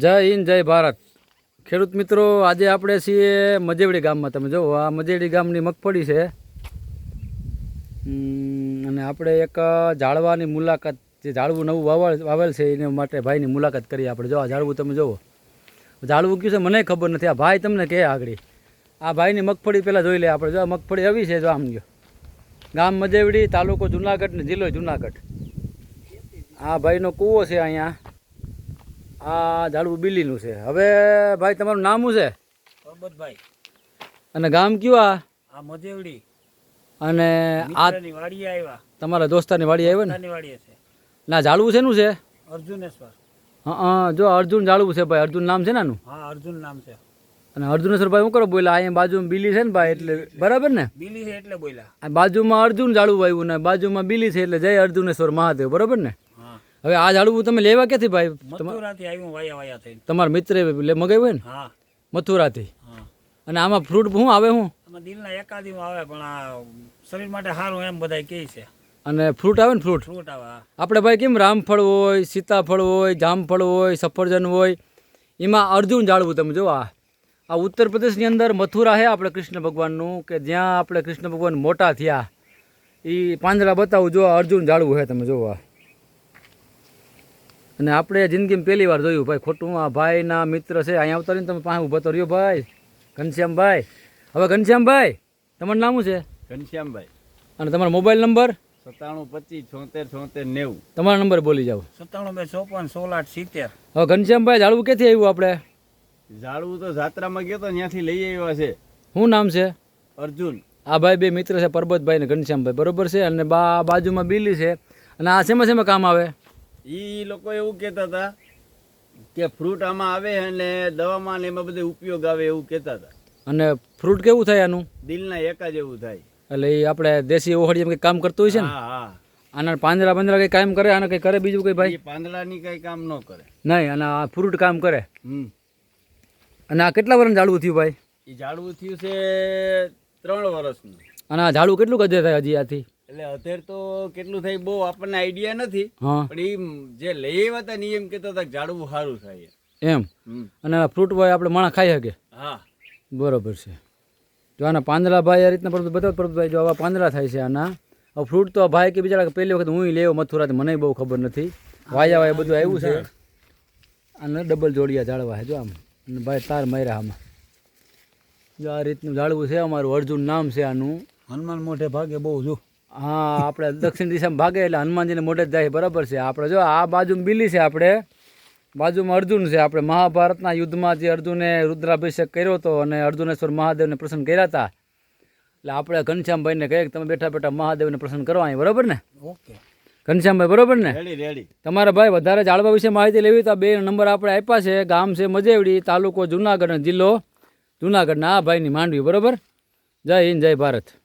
જય હિન્દ, જય ભારત. ખેડૂત મિત્રો, આજે આપણે છીએ મજેવડી ગામમાં. તમે જુઓ આ મજેવડી ગામની મગફળી છે. અને આપણે એક ઝાડવાની મુલાકાત, જે ઝાડવું નવું વાવેલ વાવેલ છે, એને માટે ભાઈની મુલાકાત કરીએ આપણે. જો આ ઝાડવું તમે જુઓ ઝાડવું કયું છે, મને ખબર નથી. આ ભાઈ તમને કહે આગળ. આ ભાઈની મગફળી પહેલાં જોઈ લે આપણે. જો મગફળી આવી છે, જો આમ ગયો. ગામ મજેવડી, તાલુકો જુનાગઢ ને જિલ્લો જુનાગઢ. આ ભાઈનો કૂવો છે અહીંયા. આ ઝાડવું બિલીનું છે. હવે ભાઈ તમારું નામ શું છે? પરબતભાઈ અને ગામ કયું આ? આ મધેવડી. અને આ વાડી આવ્યા તમારા દોસ્તારની વાડી આવ્યા ને? વાડી છે. ના ઝાડવું શેનું છે? અર્જુનેશ્વર. હા જો અર્જુન ઝાડવું છે ભાઈ અર્જુન નામ છે ને આનું? હા અર્જુન નામ છે. અને અર્જુનેશ્વર ભાઈ શું કરો બોલ્યા અહીંયા બાજુમાં બિલી છે ને ભાઈ એટલે બરાબર ને? બીલી છે એટલે બોલ્યા. આ બાજુમાં અર્જુન ઝાડવું આવ્યું ને બાજુમાં બિલી છે એટલે જય અર્જુનેશ્વર મહાદેવ બરાબર ને? હવે આ ઝાડવું તમે લેવા ક્યાંથી ભાઈ? મથુરાથી આવ્યું વાયા વાયા થઈ તમારા મિત્રે લે મગાવ્યું હોય ને? હા. મથુરાથી? હા. અને આમાં ફ્રૂટ શું આવે હું? આમાં દિલના એકાદીમાં આવે પણ આ શરીર માટે સારું એમ બધા કહે છે. અને ફ્રૂટ આવે ને ફ્રૂટ ફ્રૂટ આવે આપણે ભાઈ કેમ રામફળ હોય સીતાફળ હોય જામફળ હોય સફરજન હોય એમાં અર્જુન જાળવું તમે જો આ. આ ઉત્તર પ્રદેશની અંદર મથુરા છે આપણે કૃષ્ણ ભગવાનનું કે જ્યાં આપણે કૃષ્ણ ભગવાન મોટા થયા. એ પાંદડા બતાવું જો અર્જુન જાળવું છે તમે જોવો અને આપણે જિંદગીમાં પહેલી વાર જોયું ભાઈ ખોટું. આ ભાઈના મિત્ર છે અહીંયા આવતા રહીને તમે પાસે ઊભા તો રહ્યો ભાઈ. ઘનશ્યામભાઈ. હવે ઘનશ્યામભાઈ તમારું નામ શું છે? ઘનશ્યામભાઈ. અને તમારો મોબાઈલ નંબર? સત્તાણું પચીસ છોતેર છોતેર નેવું. તમારો નંબર બોલી જાઓ. સત્તાણું બે ચોપન સોળ આઠ સિત્તેર. હવે ઘનશ્યામભાઈ ઝાડવું ક્યાંથી આવ્યું આપણે? ઝાડવું તો જાત્રામાં ગયો તો ત્યાંથી લઈ આવ્યા છે. શું નામ છે? અર્જુન. આ ભાઈ બે મિત્ર છે પરબતભાઈ ને ઘનશ્યામભાઈ. બરોબર છે? અને બા બાજુમાં બિલ્લી છે. અને આ શેમાં શેમાં કામ આવે? એ લોકો એવું કહેતા હતા કે ફ્રૂટ આમાં આવે અને દવામાં ને એમાં બધે ઉપયોગ આવે એવું કહેતા હતા. અને ફ્રૂટ કેવું થાય આનું? દિલના એકા જેવું થાય. એટલે એ આપણે દેશી ઓહળીમાં કંઈ કામ કરતું હોય છે ને? હા આના પાંદડા પાંદડા કંઈ કામ કરે? આને કંઈ કરે બીજું કંઈ ભાઈ? પાંદડાની કંઈ કામ ન કરે. નહીં અને આ ફ્રૂટ કામ કરે. હમ. અને આ કેટલા વર્ષ જાળવું થયું ભાઈ? એ ઝાડવું થયું છે ત્રણ વર્ષનું અને આ ઝાડવું કેટલું કદે થાય હજી આથી? એટલે અત્યારે તો કેટલું થાય બહુ આપણને આઈડિયા નથી પણ એ જે લઈ આવ્યા હતા ને એમ કહેતા હતા કે ઝાડવું સારું થાય એમ. અને ફ્રૂટ ભાઈ આપણે માણસ ખાઈ શકે? હા. બરોબર છે. જો આના પાંદડા ભાઈ આ રીતના પરબત બતાવો પરબતભાઈ જો આવા પાંદડા થાય છે આના. હવે ફ્રૂટ તો ભાઈ કે બિચારા પહેલી વખત હું લેવો મથુરાથી મને બહુ ખબર નથી. વાયા વાયા બધું આવ્યું છે. અને ડબલ જોડિયા ઝાડવા છે જો આમ. અને ભાઈ તાર માર્યા આમાં. જો આ રીતનું ઝાડવું છે અમારું અર્જુન નામ છે આનું. હનુમાન મોઢે ભાગે બહુ જો. હા આપણે દક્ષિણ દિશામાં ભાગે એટલે હનુમાનજીને મોઢે જ જાય બરાબર છે. આપણે જો આ બાજુમાં બિલી છે આપણે. બાજુમાં અર્જુન છે. આપણે મહાભારતના યુદ્ધમાં જે અર્જુને રુદ્રાભિષેક કર્યો હતો અને અર્જુનેશ્વર મહાદેવને પ્રસન્ન કર્યા હતા. એટલે આપણે ઘનશ્યામભાઈને કહીએ કે તમે બેઠા બેઠા મહાદેવને પ્રસન્ન કરવા અહીં બરાબર ને? ઓકે. ઘનશ્યામભાઈ બરાબર ને? રેડી રેડી તમારા ભાઈ વધારે જાળવા વિશે માહિતી લેવી તો બે નંબર આપણે આપ્યા છે. ગામ છે મજેવડી તાલુકો જુનાગઢ અને જિલ્લો જુનાગઢના. આ ભાઈની માંડવી બરાબર? જય હિન્દ જય ભારત.